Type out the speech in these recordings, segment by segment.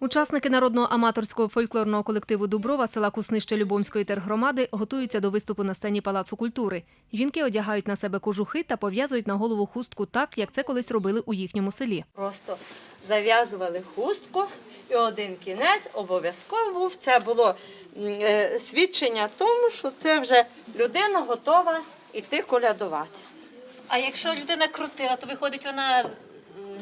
Учасники народного аматорського фольклорного колективу Дуброва села Куснище Любомської тергромади готуються до виступу на сцені Палацу культури. Жінки одягають на себе кожухи та пов'язують на голову хустку так, як це колись робили у їхньому селі. Просто зав'язували хустку, і один кінець обов'язково був. Це було е, свідчення тому, що це вже людина готова йти колядувати. А якщо людина крутила, то виходить вона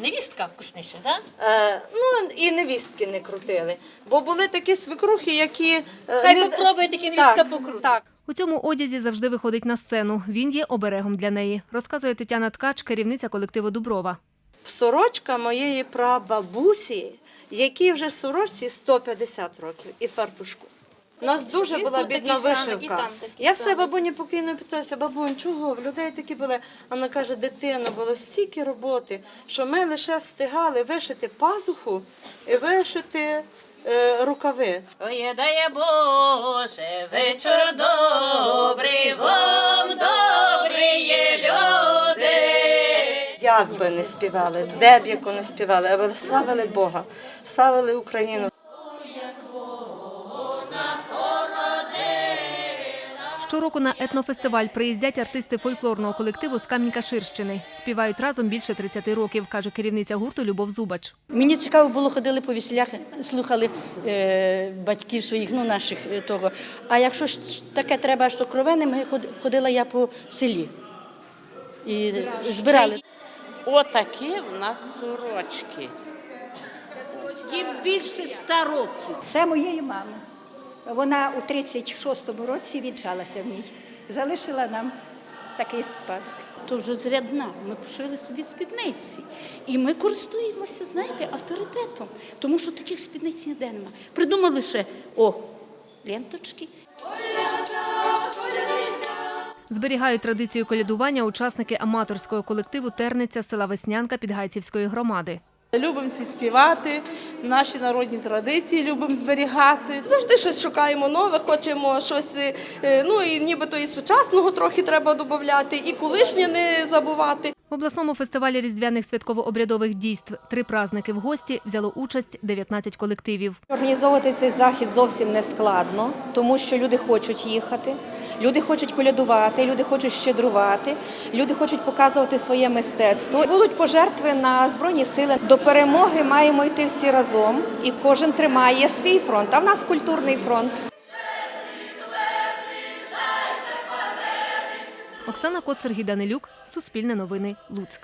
невістка вкусніше, так? Е, ну і невістки не крутили. Бо були такі свекрухи, які. е, Хай не- попробує таки невістка так, покрутити. Так. У цьому одязі завжди виходить на сцену. Він є оберегом для неї, розказує Тетяна Ткач, керівниця колективу Дуброва. Сорочка моєї прабабусі, якій вже сорочці 150 років, і фартушку. У нас дуже була бідна вишивка. Я все бабуні покійно питаюся, бабунь, чого в людей такі були? Вона каже, дитино, було стільки роботи, що ми лише встигали вишити пазуху і вишити е, рукави. Ой, дає Боже, вечір добрий, вам добрі люди. Як би не співали, де б яку не співали, але славили Бога, славили Україну. Щороку на етнофестиваль приїздять артисти фольклорного колективу з Камінька-Ширщини. Співають разом більше 30 років, каже керівниця гурту Любов Зубач. Мені цікаво було, ходили по весілях, слухали е, батьків своїх, ну наших е, того. А якщо ж таке треба, що кровене, ход- ходила я по селі і збирали. Отакі в нас сорочки. Їм більше ста років. Це моєї мами. Вона у 36-му році вінчалася в ній. Залишила нам такий спадок. То вже зрядна. Ми пошили собі спідниці. І ми користуємося, знаєте, авторитетом. Тому що таких спідниць ніде нема. Придумали ще о, ленточки. Зберігають традицію колядування учасники аматорського колективу Терниця села Веснянка Підгайцівської громади. Любимо всі співати, наші народні традиції любимо зберігати. Завжди щось шукаємо нове, хочемо щось, е, ну і нібито і сучасного трохи треба додати, і колишнє не забувати. В обласному фестивалі різдвяних святково-обрядових дійств «Три праздники в гості» взяло участь 19 колективів. Організовувати цей захід зовсім не складно, тому що люди хочуть їхати, люди хочуть колядувати, люди хочуть щедрувати, люди хочуть показувати своє мистецтво. Будуть пожертви на збройні сили. Перемоги маємо йти всі разом, і кожен тримає свій фронт. А в нас культурний фронт. Оксана Кот, Данилюк, Суспільне новини, Луцьк.